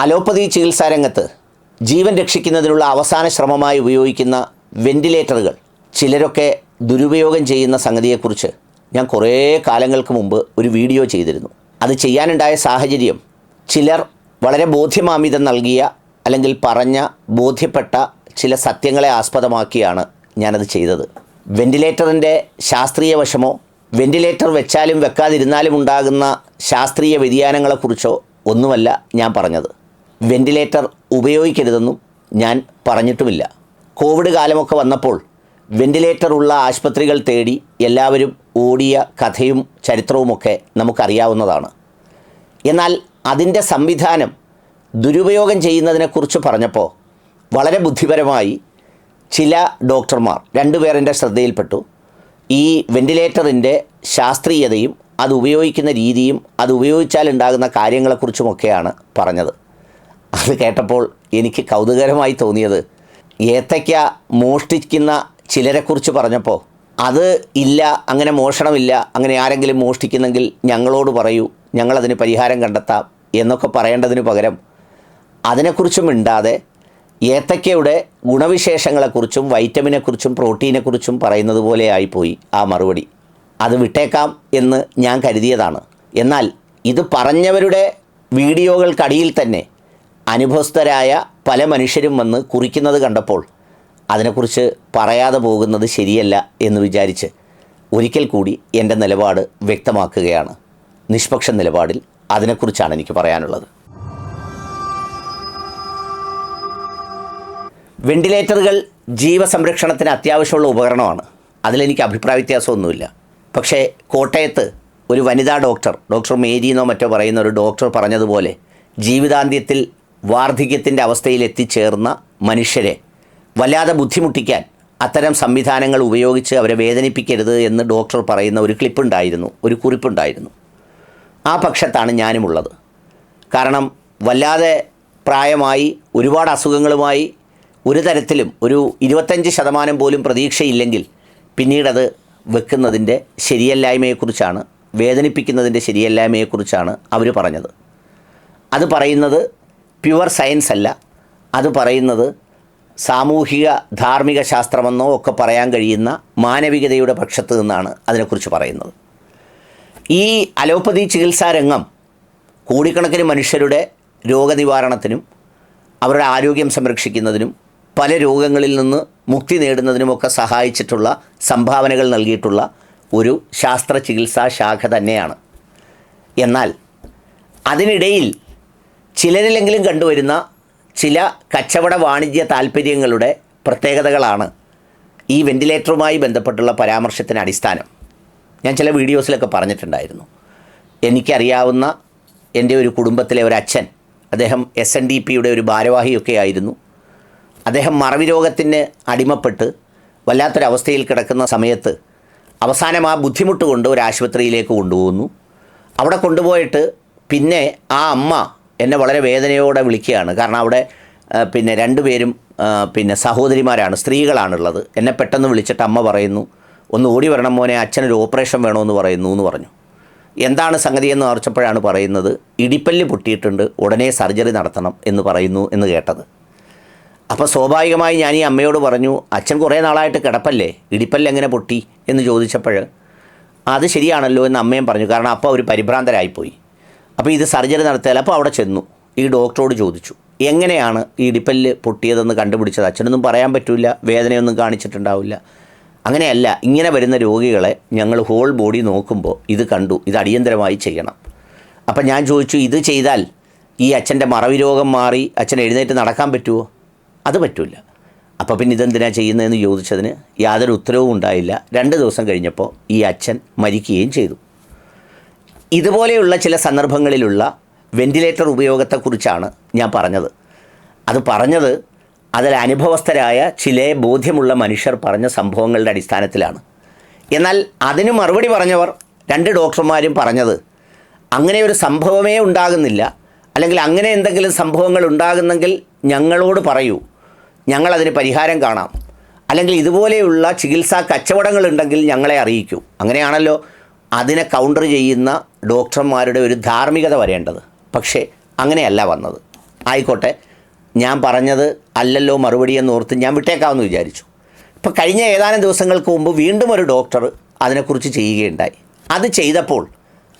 Allopathy ചികിത്സാ രംഗത്ത് ജീവൻ രക്ഷിക്കുന്നതിനുള്ള അവസാന ശ്രമമായി ഉപയോഗിക്കുന്ന വെന്റിലേറ്ററുകൾ. ചിലരൊക്കെ ദുരുപയോഗം ചെയ്യുന്ന സംഗതിയെക്കുറിച്ച് ഞാൻ കുറേ കാലങ്ങൾക്ക് മുമ്പ് ഒരു വീഡിയോ ചെയ്തിരുന്നു. അത് ചെയ്യാനുണ്ടായ സാഹചര്യം ചിലർ വളരെ ബോധ്യമാമിതം നൽകിയ അല്ലെങ്കിൽ പറഞ്ഞ ബോധ്യപ്പെട്ട ചില സത്യങ്ങളെ ആസ്പദമാക്കിയാണ് ഞാനത് ചെയ്തത്. വെന്റിലേറ്ററിന്റെ ശാസ്ത്രീയ വശമോ വെന്റിലേറ്റർ വെച്ചാലും വെക്കാതിരുന്നാലും ഉണ്ടാകുന്ന ശാസ്ത്രീയ വ്യതിയാനങ്ങളെക്കുറിച്ചോ ഒന്നുമല്ല ഞാൻ പറഞ്ഞത്. വെന്റിലേറ്റർ ഉപയോഗിക്കരുതെന്നും ഞാൻ പറഞ്ഞിട്ടുമില്ല. കോവിഡ് കാലമൊക്കെ വന്നപ്പോൾ വെന്റിലേറ്റർ ഉള്ള ആശുപത്രികൾ തേടി എല്ലാവരും ഓടിയ കഥയും ചരിത്രവുമൊക്കെ നമുക്കറിയാവുന്നതാണ്. എന്നാൽ അതിന്റെ സംവിധാനം ദുരുപയോഗം ചെയ്യുന്നതിനെക്കുറിച്ച് പറഞ്ഞപ്പോൾ വളരെ ബുദ്ധിപരമായി ചില ഡോക്ടർമാർ രണ്ടുപേരെ ശ്രദ്ധയിൽപ്പെട്ടു. ഈ വെന്റിലേറ്ററിന്റെ ശാസ്ത്രീയതയും അത് ഉപയോഗിക്കുന്ന രീതിയും അത് ഉപയോഗിച്ചാൽ ഉണ്ടാകുന്ന കാര്യങ്ങളെക്കുറിച്ചുമൊക്കെയാണ് പറഞ്ഞത്. അത് കേട്ടപ്പോൾ എനിക്ക് കൗതുകരമായി തോന്നിയത്. ഏത്തയ്ക്ക മോഷ്ടിക്കുന്ന ചിലരെക്കുറിച്ച് പറഞ്ഞപ്പോൾ അത് ഇല്ല അങ്ങനെ മോഷണമില്ല അങ്ങനെ ആരെങ്കിലും മോഷ്ടിക്കുന്നെങ്കിൽ ഞങ്ങളോട് പറയൂ ഞങ്ങളതിന് പരിഹാരം കണ്ടെത്താം എന്നൊക്കെ പറയേണ്ടതിന് പകരം അതിനെക്കുറിച്ചും മിണ്ടാതെ ഏത്തയ്ക്കയുടെ ഗുണവിശേഷങ്ങളെക്കുറിച്ചും വൈറ്റമിനെക്കുറിച്ചും പ്രോട്ടീനെക്കുറിച്ചും പറയുന്നത് പോലെ ആയിപ്പോയി ആ മറുപടി. അത് വിട്ടേക്കാം എന്ന് ഞാൻ കരുതിയതാണ്. എന്നാൽ ഇത് പറഞ്ഞവരുടെ വീഡിയോകൾക്കടിയിൽ തന്നെ അനുഭവസ്ഥരായ പല മനുഷ്യരും വന്ന് കുറിക്കുന്നത് കണ്ടപ്പോൾ അതിനെക്കുറിച്ച് പറയാതെ പോകുന്നത് ശരിയല്ല എന്ന് വിചാരിച്ച് ഒരിക്കൽ കൂടി എന്റെ നിലപാട് വ്യക്തമാക്കുകയാണ്. നിഷ്പക്ഷ നിലപാടിൽ അതിനെക്കുറിച്ചാണ് എനിക്ക് പറയാനുള്ളത്. വെന്റിലേറ്ററുകൾ ജീവസംരക്ഷണത്തിന് അത്യാവശ്യമുള്ള ഉപകരണമാണ്. അതിലെനിക്ക് അഭിപ്രായ വ്യത്യാസമൊന്നുമില്ല. പക്ഷേ കോട്ടയത്ത് ഒരു വനിതാ ഡോക്ടർ ഡോക്ടർ മേരി എന്നോ മറ്റോ പറയുന്ന ഒരു ഡോക്ടർ പറഞ്ഞതുപോലെ ജീവിതാന്ത്യത്തിൽ വാർദ്ധക്യത്തിന്റെ അവസ്ഥയിൽ എത്തിച്ചേർന്ന മനുഷ്യരെ വല്ലാതെ ബുദ്ധിമുട്ടിക്കാൻ അത്തരം സംവിധാനങ്ങൾ ഉപയോഗിച്ച് അവരെ വേദനിപ്പിക്കരുത് എന്ന് ഡോക്ടർ പറയുന്ന ഒരു ക്ലിപ്പുണ്ടായിരുന്നു ഒരു കുറിപ്പുണ്ടായിരുന്നു. ആ പക്ഷത്താണ് ഞാനുമുള്ളത്. കാരണം വല്ലാതെ പ്രായമായി ഒരുപാട് അസുഖങ്ങളുമായി ഒരു തരത്തിലും ഒരു ഇരുപത്തഞ്ച് ശതമാനം പോലും പ്രതീക്ഷയില്ലെങ്കിൽ പിന്നീടത് വെക്കുന്നതിന്റെ ശരിയല്ലായ്മയെക്കുറിച്ചാണ് വേദനിപ്പിക്കുന്നതിന്റെ ശരിയല്ലായ്മയെക്കുറിച്ചാണ് അവർ പറഞ്ഞത്. അത് പറയുന്നത് പ്യുവർ സയൻസ് അല്ല. അത് പറയുന്നത് സാമൂഹിക ധാർമ്മിക ശാസ്ത്രമെന്നോ ഒക്കെ പറയാൻ കഴിയുന്ന മാനവികതയുടെ പക്ഷത്ത് നിന്നാണ് അതിനെക്കുറിച്ച് പറയുന്നത്. ഈ അലോപ്പതി ചികിത്സാരംഗം കോടിക്കണക്കിന് മനുഷ്യരുടെ രോഗനിവാരണത്തിനും അവരുടെ ആരോഗ്യം സംരക്ഷിക്കുന്നതിനും പല രോഗങ്ങളിൽ നിന്ന് മുക്തി നേടുന്നതിനുമൊക്കെ സഹായിച്ചിട്ടുള്ള സംഭാവനകൾ നൽകിയിട്ടുള്ള ഒരു ശാസ്ത്ര ചികിത്സാ ശാഖ തന്നെയാണ്. എന്നാൽ അതിനിടയിൽ ചിലരിലെങ്കിലും കണ്ടുവരുന്ന ചില കച്ചവട വാണിജ്യ താല്പര്യങ്ങളുടെ പ്രത്യേകതകളാണ് ഈ വെന്റിലേറ്ററുമായി ബന്ധപ്പെട്ടുള്ള പരാമർശത്തിന് അടിസ്ഥാനം. ഞാൻ ചില വീഡിയോസിലൊക്കെ പറഞ്ഞിട്ടുണ്ടായിരുന്നു. എനിക്കറിയാവുന്ന എന്റെ ഒരു കുടുംബത്തിലെ ഒരു അച്ഛൻ അദ്ദേഹം എസ് എൻ ഡി പിയുടെ ഒരു ഭാരവാഹിയൊക്കെ ആയിരുന്നു. അദ്ദേഹം മറവി രോഗത്തിന് അടിമപ്പെട്ട് വല്ലാത്തൊരവസ്ഥയിൽ കിടക്കുന്ന സമയത്ത് അവസാനം ആ ബുദ്ധിമുട്ട് കൊണ്ട് ഒരു ആശുപത്രിയിലേക്ക് കൊണ്ടുപോകുന്നു അവിടെ കൊണ്ടുപോയിട്ട് പിന്നെ ആ അമ്മ എന്നെ വളരെ വേദനയോടെ വിളിക്കുകയാണ്. കാരണം അവിടെ പിന്നെ രണ്ടുപേരും പിന്നെ സഹോദരിമാരാണ് സ്ത്രീകളാണുള്ളത്. എന്നെ പെട്ടെന്ന് വിളിച്ചിട്ട് അമ്മ പറയുന്നു ഒന്ന് ഓടി വരണം മോനെ അച്ഛനൊരു ഓപ്പറേഷൻ വേണമെന്ന് പറയുന്നു എന്ന് പറഞ്ഞു. എന്താണ് സംഗതി എന്ന് ഓർച്ചപ്പോഴാണ് പറയുന്നത് ഇടിപ്പല്ല് പൊട്ടിയിട്ടുണ്ട് ഉടനെ സർജറി നടത്തണം എന്ന് പറയുന്നു എന്ന് കേട്ടത്. അപ്പോൾ സ്വാഭാവികമായി ഞാൻ ഈ അമ്മയോട് പറഞ്ഞു അച്ഛൻ കുറേ നാളായിട്ട് കിടപ്പല്ലേ ഇടിപ്പല്ല് എങ്ങനെ പൊട്ടി? എന്ന് ചോദിച്ചപ്പോൾ അത് ശരിയാണല്ലോ എന്ന് അമ്മയും പറഞ്ഞു. കാരണം അപ്പോൾ അവർ പരിഭ്രാന്തരായിപ്പോയി. അപ്പോൾ ഇത് സർജറി നടത്തിയാൽ അപ്പോൾ അവിടെ ചെന്നു. ഈ ഡോക്ടറോട് ചോദിച്ചു. എങ്ങനെയാണ് ഈ ഇടിപ്പല്ല് പൊട്ടിയതെന്ന് കണ്ടുപിടിച്ചത്? അച്ഛനൊന്നും പറയാൻ പറ്റില്ല വേദനയൊന്നും കാണിച്ചിട്ടുണ്ടാവില്ല. അങ്ങനെയല്ല ഇങ്ങനെ വരുന്ന രോഗികളെ ഞങ്ങൾ ഹോൾ ബോഡി നോക്കുമ്പോൾ ഇത് കണ്ടു ഇത് അടിയന്തരമായി ചെയ്യണം. അപ്പം ഞാൻ ചോദിച്ചു ഇത് ചെയ്താൽ ഈ അച്ഛന്റെ മറവി രോഗം മാറി അച്ഛൻ എഴുന്നേറ്റ് നടക്കാൻ പറ്റുമോ അത് പറ്റില്ല അപ്പോൾ പിന്നെ ഇതെന്തിനാ ചെയ്യുന്നതെന്ന് ചോദിച്ചതിന് യാതൊരു ഉത്തരവും ഉണ്ടായില്ല. രണ്ട് ദിവസം കഴിഞ്ഞപ്പോൾ ഈ അച്ഛൻ മരിക്കുകയും ചെയ്തു. ഇതുപോലെയുള്ള ചില സന്ദർഭങ്ങളിലുള്ള വെന്റിലേറ്റർ ഉപയോഗത്തെക്കുറിച്ചാണ് ഞാൻ പറഞ്ഞത്. അത് പറഞ്ഞത് അതിൽ അനുഭവസ്ഥരായ ചില ബോധ്യമുള്ള മനുഷ്യർ പറഞ്ഞ സംഭവങ്ങളുടെ അടിസ്ഥാനത്തിലാണ്. എന്നാൽ അതിന് മറുപടി പറഞ്ഞവർ രണ്ട് ഡോക്ടർമാരും പറഞ്ഞത് അങ്ങനെ ഒരു സംഭവമേ ഉണ്ടാകുന്നില്ല. അല്ലെങ്കിൽ അങ്ങനെ എന്തെങ്കിലും സംഭവങ്ങൾ ഉണ്ടാകുന്നെങ്കിൽ ഞങ്ങളോട് പറയൂ. ഞങ്ങളതിന് പരിഹാരം കാണാം. അല്ലെങ്കിൽ ഇതുപോലെയുള്ള ചികിത്സാ കച്ചവടങ്ങളുണ്ടെങ്കിൽ ഞങ്ങളെ അറിയിക്കൂ. അങ്ങനെയാണല്ലോ അതിനെ കൗണ്ടർ ചെയ്യുന്ന ഡോക്ടർമാരുടെ ഒരു ധാർമ്മികത വരേണ്ടത്. പക്ഷേ അങ്ങനെയല്ല വന്നത്. ആയിക്കോട്ടെ ഞാൻ പറഞ്ഞത് അല്ലല്ലോ മറുപടി എന്ന് ഓർത്ത് ഞാൻ വിട്ടേക്കാമെന്ന് വിചാരിച്ചു. ഇപ്പോൾ കഴിഞ്ഞ ഏതാനും ദിവസങ്ങൾക്ക് മുമ്പ് വീണ്ടും ഒരു ഡോക്ടർ അതിനെക്കുറിച്ച് ചെയ്യുകയുണ്ടായി. അത് ചെയ്തപ്പോൾ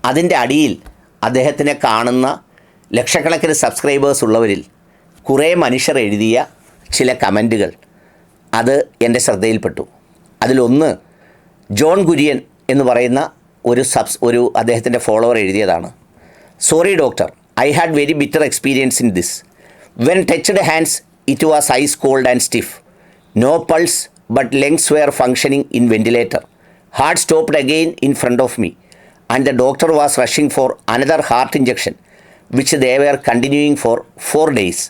അതിന്റെ അടിയിൽ അദ്ദേഹത്തിനെ കാണുന്ന ലക്ഷക്കണക്കിന് സബ്സ്ക്രൈബേഴ്സ് ഉള്ളവരിൽ കുറേ മനുഷ്യർ എഴുതിയ ചില കമന്റുകൾ അത് എന്റെ ശ്രദ്ധയിൽപ്പെട്ടു. അതിലൊന്ന് ജോൺ കുര്യൻ എന്ന് പറയുന്ന ഒരു സബ്സ് ഒരു അദ്ദേഹത്തിന്റെ ഫോളോവർ എഴുതിയതാണ്. Sorry doctor I had very bitter experience in this when touched hands it was ice cold and stiff no pulse but lungs were functioning in ventilator heart stopped again in front of me and the doctor was rushing for another heart injection which they were continuing for four days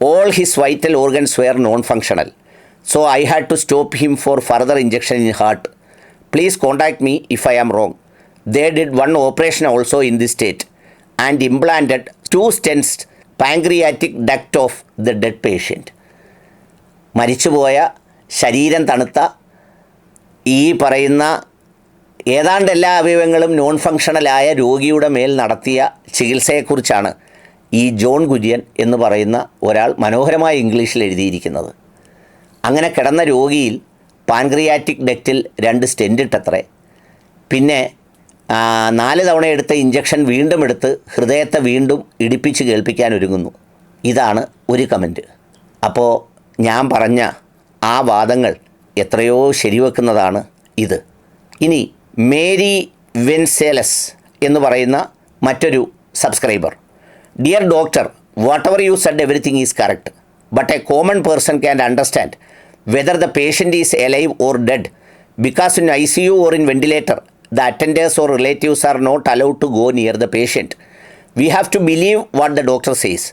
all his vital organs were non functional so I had to stop him for further injection in heart please contact me if I am wrong. They did one operation also in this state and implanted two stents pancreatic duct of the dead patient മരിച്ചുപോയ ശരീരം തണുത്ത ഈ പറയുന്ന ഏതാണ്ട് എല്ലാ അവയവങ്ങളും non ഫങ്ഷണലായ രോഗിയുടെ മേൽ നടത്തിയ ചികിത്സയെക്കുറിച്ചാണ് ഈ ജോൺ കുര്യൻ എന്ന് പറയുന്ന ഒരാൾ മനോഹരമായ ഇംഗ്ലീഷിൽ എഴുതിയിരിക്കുന്നത്. അങ്ങനെ കിടന്ന രോഗിയിൽ പാൻക്രിയാറ്റിക് ഡെക്റ്റിൽ രണ്ട് സ്റ്റെന്റിട്ടത്രേ പിന്നെ നാല് തവണ എടുത്ത ഇഞ്ചക്ഷൻ വീണ്ടും എടുത്ത് ഹൃദയത്തെ വീണ്ടും ഇടിപ്പിച്ച് കേൾപ്പിക്കാൻ ഒരുങ്ങുന്നു. ഇതാണ് ഒരു കമന്റ് അപ്പോൾ ഞാൻ പറഞ്ഞ ആ വാദങ്ങൾ എത്രയോ ശരിവെക്കുന്നതാണ് ഇത്. ഇനി മേരി വെൻസേലസ് എന്ന് പറയുന്ന മറ്റൊരു subscriber dear doctor whatever you said everything is correct but a common person can understand whether the patient is alive or dead because in I C U or in ventilator, the attenders or relatives are not allowed to go near the patient. We have to believe what the doctor says.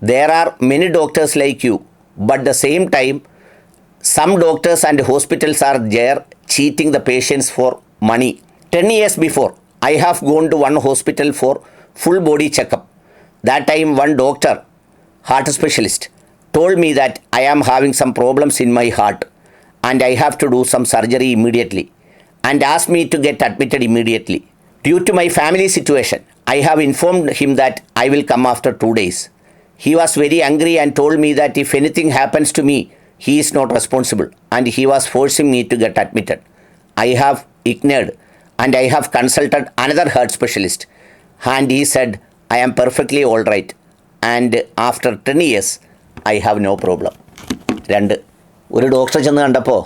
There are many doctors like you, but the same time, some doctors and hospitals are there cheating the patients for money. 10 years before, I have gone to one hospital for full body checkup. That time, one doctor, heart specialist, told me that I am having some problems in my heart and I have to do some surgery immediately and asked me to get admitted immediately. Due to my family situation, I have informed him that I will come after two days. He was very angry and told me that if anything happens to me, he is not responsible and he was forcing me to get admitted. I have ignored and I have consulted another heart specialist and he said I am perfectly all right and after 10 years I have no problem. രണ്ട് ഒരു ഡോക്ടറെ ചെന്ന് കണ്ടപ്പോൾ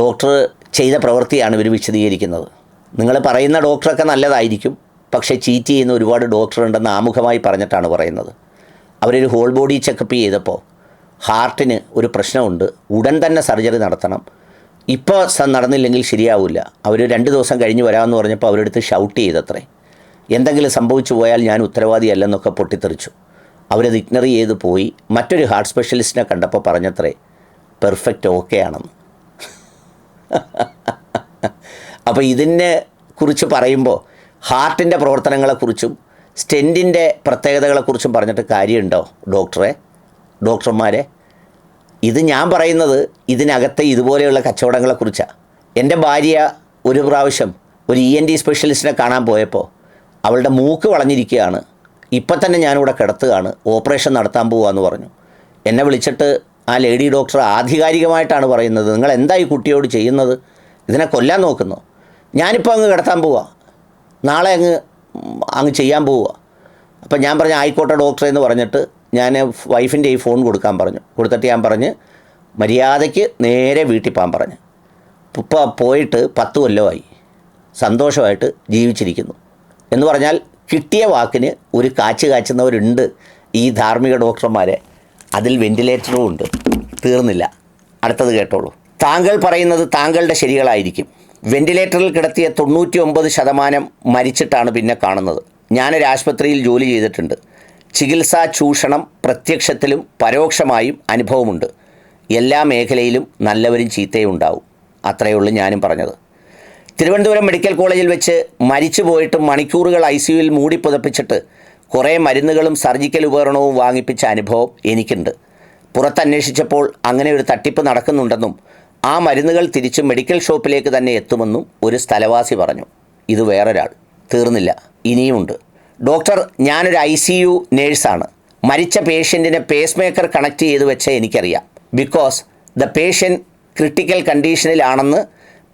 doctor ചെയ്ത പ്രവൃത്തിയാണ് ഇവർ വിശദീകരിക്കുന്നത്. നിങ്ങൾ പറയുന്ന ഡോക്ടറൊക്കെ നല്ലതായിരിക്കും പക്ഷേ ചീറ്റ് ചെയ്യുന്ന ഒരുപാട് ഡോക്ടറുണ്ടെന്ന് ആമുഖമായി പറഞ്ഞിട്ടാണ് പറയുന്നത്. അവരൊരു ഹോൾ ബോഡി ചെക്കപ്പ് ചെയ്തപ്പോൾ ഹാർട്ടിന് ഒരു പ്രശ്നമുണ്ട് ഉടൻ തന്നെ സർജറി നടത്തണം. ഇപ്പോൾ നടന്നില്ലെങ്കിൽ ശരിയാവില്ല. അവർ രണ്ട് ദിവസം കഴിഞ്ഞ് വരാമെന്ന് പറഞ്ഞപ്പോൾ അവരെടുത്ത് ഷൗട്ട് ചെയ്തത്രേ. എന്തെങ്കിലും സംഭവിച്ചു പോയാൽ ഞാൻ ഉത്തരവാദിയല്ലെന്നൊക്കെ പൊട്ടിത്തെറിച്ചു. അവരത് ഇഗ്നറി ചെയ്ത് പോയി. മറ്റൊരു ഹാർട്ട് സ്പെഷ്യലിസ്റ്റിനെ കണ്ടപ്പോൾ പറഞ്ഞത്രേ പെർഫെക്റ്റ് ഓക്കെ ആണെന്ന്. അപ്പോൾ ഇതിനെ കുറിച്ച് പറയുമ്പോൾ ഹാർട്ടിന്റെ പ്രവർത്തനങ്ങളെക്കുറിച്ചും സ്റ്റെന്റിന്റെ പ്രത്യേകതകളെക്കുറിച്ചും പറഞ്ഞിട്ട് കാര്യമുണ്ടോ ഡോക്ടറെ? ഡോക്ടർമാരെ? ഇത് ഞാൻ പറയുന്നത് ഇതിനകത്തെ ഇതുപോലെയുള്ള കച്ചവടങ്ങളെക്കുറിച്ചാണ് എന്റെ ഭാര്യ ഒരു പ്രാവശ്യം ഒരു ഇ എൻ ഡി സ്പെഷ്യലിസ്റ്റിനെ കാണാൻ പോയപ്പോൾ അവളുടെ മൂക്ക് വളഞ്ഞിരിക്കുകയാണ്. ഇപ്പം തന്നെ ഞാനിവിടെ കിടത്തുകയാണ്. ഓപ്പറേഷൻ നടത്താൻ പോവാന്ന് പറഞ്ഞു. എന്നെ വിളിച്ചിട്ട് ആ ലേഡി ഡോക്ടർ ആധികാരികമായിട്ടാണ് പറയുന്നത്. നിങ്ങൾ എന്താ ഈ കുട്ടിയോട് ചെയ്യുന്നത്? ഇതിനെ കൊല്ലാൻ നോക്കുന്നു. ഞാനിപ്പോൾ അങ്ങ് കിടത്താൻ പോവുക നാളെ അങ്ങ് അങ്ങ് ചെയ്യാൻ പോവുക അപ്പം ഞാൻ പറഞ്ഞു ആയിക്കോട്ടെ ഡോക്ടറെ എന്ന് പറഞ്ഞിട്ട് ഞാൻ വൈഫിന്റെ ഈ ഫോൺ കൊടുക്കാൻ പറഞ്ഞു. കൊടുത്തിട്ട് ഞാൻ പറഞ്ഞ് മര്യാദയ്ക്ക് നേരെ വീട്ടിൽ പോകാൻ പറഞ്ഞു. ഇപ്പോൾ പോയിട്ട് പത്ത് കൊല്ലമായി. സന്തോഷമായിട്ട് ജീവിച്ചിരിക്കുന്നു. എന്ന് പറഞ്ഞാൽ കിട്ടിയ വാക്കിന് ഒരു കാച്ച് കാച്ചുന്നവരുണ്ട് ഈ ധാർമ്മിക ഡോക്ടർമാരെ. അതിൽ വെന്റിലേറ്ററും ഉണ്ട്. തീർന്നില്ല. അടുത്തത് കേട്ടോളൂ. താങ്കൾ പറയുന്നത് താങ്കളുടെ ശരികളായിരിക്കും. വെന്റിലേറ്ററിൽ കിടത്തിയ തൊണ്ണൂറ്റി ഒമ്പത് ശതമാനം മരിച്ചിട്ടാണ് പിന്നെ കാണുന്നത്. ഞാനൊരു ആശുപത്രിയിൽ ജോലി ചെയ്തിട്ടുണ്ട്. ചികിത്സാ ചൂഷണം പ്രത്യക്ഷത്തിലും പരോക്ഷമായും അനുഭവമുണ്ട്. എല്ലാ മേഖലയിലും നല്ലവരും ചീത്തയും ഉണ്ടാവും. അത്രയേ ഉള്ളൂ ഞാനും പറഞ്ഞത്. തിരുവനന്തപുരം മെഡിക്കൽ കോളേജിൽ വെച്ച് മരിച്ചു പോയിട്ട് മണിക്കൂറുകൾ ഐ സിയുവിൽ മൂടി പുതപ്പിച്ചിട്ട് കുറേ മരുന്നുകളും സർജിക്കൽ ഉപകരണവും വാങ്ങിപ്പിച്ച അനുഭവം എനിക്കുണ്ട്. പുറത്തന്വേഷിച്ചപ്പോൾ അങ്ങനെ ഒരു തട്ടിപ്പ് നടക്കുന്നുണ്ടെന്നും ആ മരുന്നുകൾ തിരിച്ച് മെഡിക്കൽ ഷോപ്പിലേക്ക് തന്നെ എത്തുമെന്നും ഒരു സ്ഥലവാസി പറഞ്ഞു. ഇത് വേറൊരാൾ. തീർന്നില്ല. ഇനിയുമുണ്ട്. ഡോക്ടർ ഞാനൊരു ഐ സി യു നേഴ്സാണ്. മരിച്ച പേഷ്യന്റിനെ പേസ് മേക്കർ കണക്ട് ചെയ്ത് വെച്ച എനിക്കറിയാം. ബിക്കോസ് ദ പേഷ്യന്റ് ക്രിട്ടിക്കൽ കണ്ടീഷനിലാണെന്ന്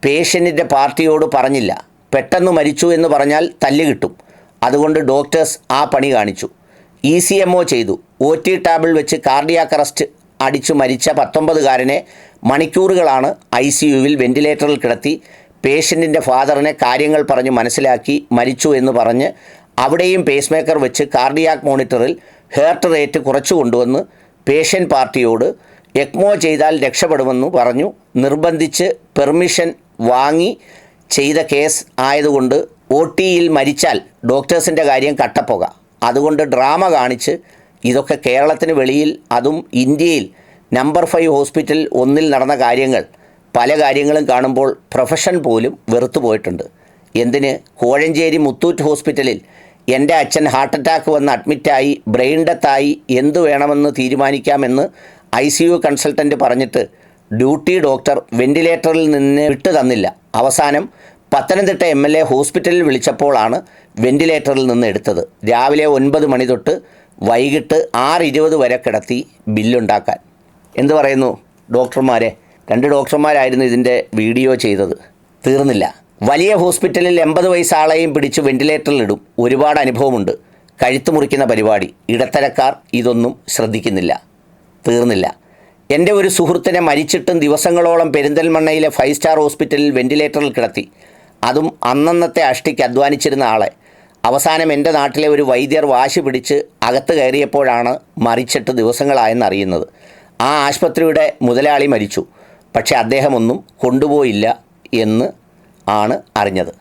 പേഷ്യന്റിന്റെ പാർട്ടിയോട് പറഞ്ഞില്ല. പെട്ടെന്ന് മരിച്ചു എന്ന് പറഞ്ഞാൽ തല്ല് കിട്ടും. അതുകൊണ്ട് ഡോക്ടേഴ്സ് ആ പണി കാണിച്ചു. ഇ സി എം ഒ ചെയ്തു. ഒ ടി ടാബിൾ വെച്ച് കാർഡിയാക് അറസ്റ്റ് അടിച്ചു മരിച്ച പത്തൊമ്പതുകാരനെ മണിക്കൂറുകളാണ് ഐ സി യുവിൽ വെന്റിലേറ്ററിൽ കിടത്തി. പേഷ്യന്റിന്റെ ഫാദറിനെ കാര്യങ്ങൾ പറഞ്ഞ് മനസ്സിലാക്കി മരിച്ചു എന്ന് പറഞ്ഞ് അവിടെയും പേസ് മേക്കർ വെച്ച് കാർഡിയാക് മോണിറ്ററിൽ ഹേർട്ട് റേറ്റ് കുറച്ചു കൊണ്ടുവന്ന് പേഷ്യന്റ് പാർട്ടിയോട് എക്മോ ചെയ്താൽ രക്ഷപ്പെടുമെന്ന് പറഞ്ഞു. നിർബന്ധിച്ച് പെർമിഷൻ വാങ്ങി ചെയ്ത കേസ് ആയതുകൊണ്ട് ഒ ടിയിൽ മരിച്ചാൽ ഡോക്ടേഴ്സിന്റെ കാര്യം കട്ടപ്പുക. അതുകൊണ്ട് ഡ്രാമ കാണിച്ച് ഇതൊക്കെ കേരളത്തിന് വെളിയിൽ അതും ഇന്ത്യയിൽ നമ്പർ ഫൈവ് ഹോസ്പിറ്റൽ ഒന്നിൽ നടന്ന കാര്യങ്ങൾ പല കാര്യങ്ങളും കാണുമ്പോൾ പ്രൊഫഷൻ പോലും വെറുത്തു പോയിട്ടുണ്ട്. എന്തിന്? കോഴഞ്ചേരി മുത്തൂറ്റ് ഹോസ്പിറ്റലിൽ എന്റെ അച്ഛൻ ഹാർട്ട് അറ്റാക്ക് വന്ന് അഡ്മിറ്റായി ബ്രെയിൻ ഡെത്തായി എന്തു വേണമെന്ന് തീരുമാനിക്കാമെന്ന് ഐ സി യു കൺസൾട്ടന്റ് പറഞ്ഞിട്ട് ഡ്യൂട്ടി ഡോക്ടർ വെന്റിലേറ്ററിൽ നിന്ന് വിട്ടു തന്നില്ല. അവസാനം പത്തനംതിട്ട എം എൽ എ ഹോസ്പിറ്റലിൽ വിളിച്ചപ്പോഴാണ് വെന്റിലേറ്ററിൽ നിന്ന് എടുത്തത്. രാവിലെ ഒൻപത് മണി തൊട്ട് വൈകിട്ട് ആറ് ഇരുപത് വരെ കിടത്തി ബില്ലുണ്ടാക്കാൻ. എന്ത് പറയുന്നു ഡോക്ടർമാരെ? രണ്ട് ഡോക്ടർമാരായിരുന്നു ഇതിന്റെ വീഡിയോ ചെയ്തത്. തീർന്നില്ല. വലിയ ഹോസ്പിറ്റലിൽ എൺപത് വയസ്സാളെയും പിടിച്ച് വെന്റിലേറ്ററിലിടും ഒരുപാട് അനുഭവമുണ്ട്. കഴുത്ത് മുറിക്കുന്ന പരിപാടി. ഇടത്തരക്കാർ ഇതൊന്നും ശ്രദ്ധിക്കുന്നില്ല. തീർന്നില്ല. എന്റെ ഒരു സുഹൃത്തിനെ മരിച്ചിട്ടും ദിവസങ്ങളോളം പെരിന്തൽമണ്ണയിലെ ഫൈവ് സ്റ്റാർ ഹോസ്പിറ്റലിൽ വെന്റിലേറ്ററിൽ കിടത്തി. അതും അന്നന്നത്തെ അഷ്ടിക്ക് അധ്വാനിച്ചിരുന്ന ആളെ. അവസാനം എന്റെ നാട്ടിലെ ഒരു വൈദ്യർ വാശി പിടിച്ച് അകത്ത് കയറിയപ്പോഴാണ് മറിച്ചിട്ട് ദിവസങ്ങളായെന്ന് അറിയുന്നത്. ആ ആശുപത്രിയുടെ മുതലാളി മരിച്ചു. പക്ഷേ അദ്ദേഹമൊന്നും കൊണ്ടുപോയില്ല എന്ന് ആണ് അറിഞ്ഞത്.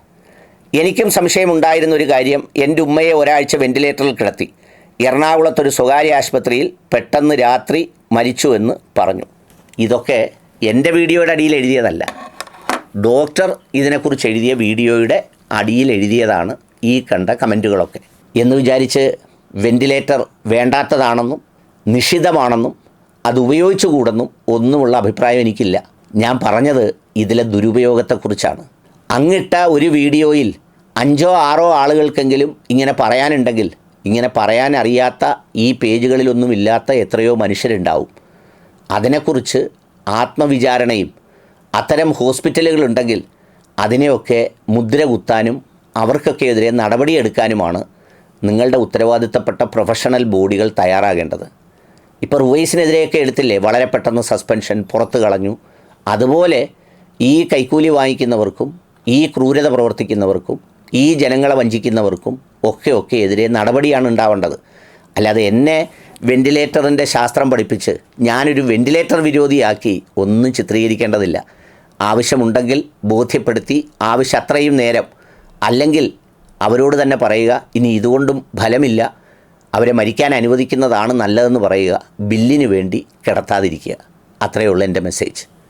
എനിക്കും സംശയമുണ്ടായിരുന്ന ഒരു കാര്യം എന്റെ ഉമ്മയെ ഒരാഴ്ച വെന്റിലേറ്ററിൽ കിടത്തി. എറണാകുളത്തൊരു സ്വകാര്യ ആശുപത്രിയിൽ പെട്ടെന്ന് രാത്രി മരിച്ചു എന്ന് പറഞ്ഞു. ഇതൊക്കെ എന്റെ വീഡിയോയുടെ അടിയിൽ എഴുതിയതല്ല. ഡോക്ടർ ഇതിനെക്കുറിച്ച് എഴുതിയ വീഡിയോയുടെ അടിയിൽ എഴുതിയതാണ് ഈ കണ്ട കമന്റുകളൊക്കെ. എന്ന് വിചാരിച്ച് വെന്റിലേറ്റർ വേണ്ടാത്തതാണെന്നും നിഷിദ്ധമാണെന്നും അത് ഉപയോഗിച്ചുകൂടെന്നും ഒന്നുമുള്ള അഭിപ്രായം എനിക്കില്ല. ഞാൻ പറഞ്ഞത് ഇതിലെ ദുരുപയോഗത്തെക്കുറിച്ചാണ്. അങ്ങിട്ട ഒരു വീഡിയോയിൽ അഞ്ചോ ആറോ ആളുകൾക്കെങ്കിലും ഇങ്ങനെ പറയാനുണ്ടെങ്കിൽ ഇങ്ങനെ പറയാൻ അറിയാത്ത ഈ പേജുകളിലൊന്നുമില്ലാത്ത എത്രയോ മനുഷ്യരുണ്ടാവും. അതിനെക്കുറിച്ച് ആത്മവിചാരണയും അത്തരം ഹോസ്പിറ്റലുകളുണ്ടെങ്കിൽ അതിനെയൊക്കെ മുദ്ര കുത്താനും അവർക്കൊക്കെ എതിരെ നടപടിയെടുക്കാനുമാണ് നിങ്ങളുടെ ഉത്തരവാദിത്തപ്പെട്ട പ്രൊഫഷണൽ ബോഡികൾ തയ്യാറാകേണ്ടത്. ഇപ്പോൾ റുവൈസിനെതിരെയൊക്കെ എടുത്തില്ലേ വളരെ പെട്ടെന്ന് സസ്പെൻഷൻ പുറത്തു കളഞ്ഞു. അതുപോലെ ഈ കൈക്കൂലി വാങ്ങിക്കുന്നവർക്കും ഈ ക്രൂരത പ്രവർത്തിക്കുന്നവർക്കും ഈ ജനങ്ങളെ വഞ്ചിക്കുന്നവർക്കും ഒക്കെ ഒക്കെ എതിരെ നടപടിയാണ് ഉണ്ടാവേണ്ടത്. അല്ലാതെ എന്നെ വെന്റിലേറ്ററിന്റെ ശാസ്ത്രം പഠിപ്പിച്ച് ഞാനൊരു വെന്റിലേറ്റർ വിരോധിയാക്കി ഒന്നും ചിത്രീകരിക്കേണ്ടതില്ല. ആവശ്യമുണ്ടെങ്കിൽ ബോധ്യപ്പെടുത്തി ആവശ്യം അത്രയും നേരം അല്ലെങ്കിൽ അവരോട് തന്നെ പറയുക ഇനി ഇതുകൊണ്ടും ഫലമില്ല. അവരെ മരിക്കാൻ അനുവദിക്കുന്നതാണ് നല്ലതെന്ന് പറയുക. ബില്ലിന് വേണ്ടി കിടത്താതിരിക്കുക. അത്രയേ ഉള്ളൂ എന്റെ മെസ്സേജ്.